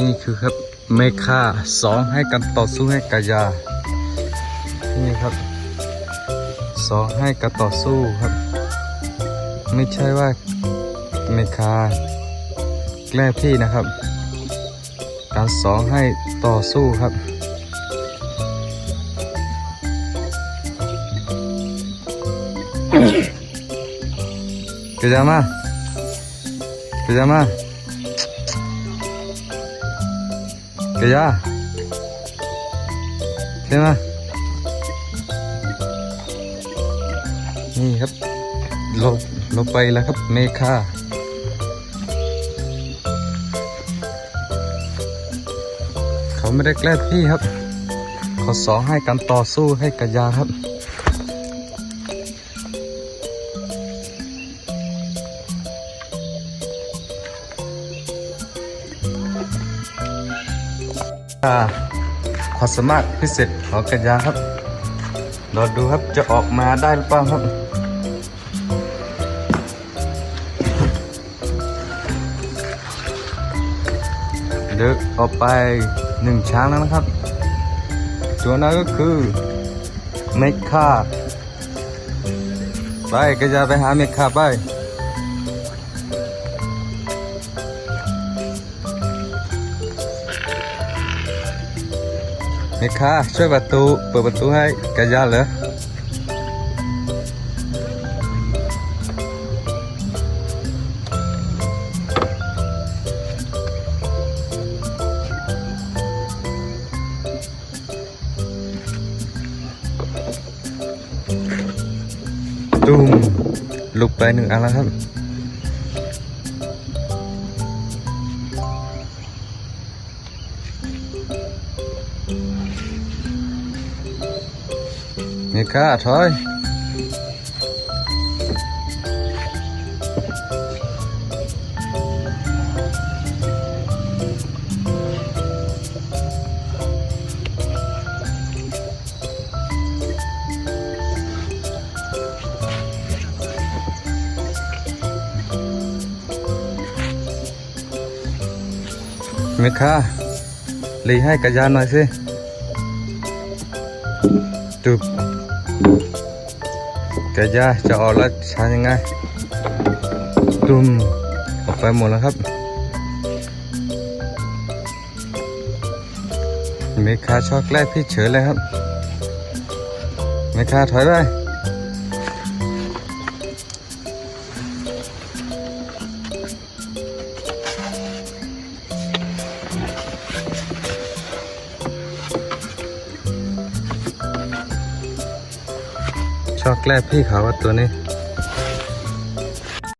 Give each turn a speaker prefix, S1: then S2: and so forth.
S1: นี่คือครับเมคาสองให้กันต่อสู้ให้กายา นี่ครับสองให้กันต่อสู้ครับ ไม่ใช่ว่าเมคาแกล้งพี่นะครับ การสองให้ต่อสู้ครับกระยามา กระยามากระยนมนี่ครับลบลบไปแล้วครับเมคาเขาไม่ได้แกล้งพี่ครับ เขาสอนให้การต่อสู้ให้กระยาครับาความสามารถพิเศษของกัญญาครับเราดูครับจะออกมาได้หรือเปล่าครับเดึกออกไปหนึ่งช้างแล้วนะครับ ตัวนั้นก็คือเมคคาไปกัญญาไปหาเมคคาไป เมคาช่วยประตู เปิดประตูให้กายาเหรอตูมลุกไปหนึ่งอันแล้วครับ มคาถอยเมคาลีให้กระยานหน่อยสิจุบ กระยาจะออกแล้วช้ายังไงตุ้มออกไปหมดแล้วครับ เมคาช็อกแรกพี่เฉยเลยครับ เมคาถอยไป ชอบแกล้งพี่เขาว่าตัวนี้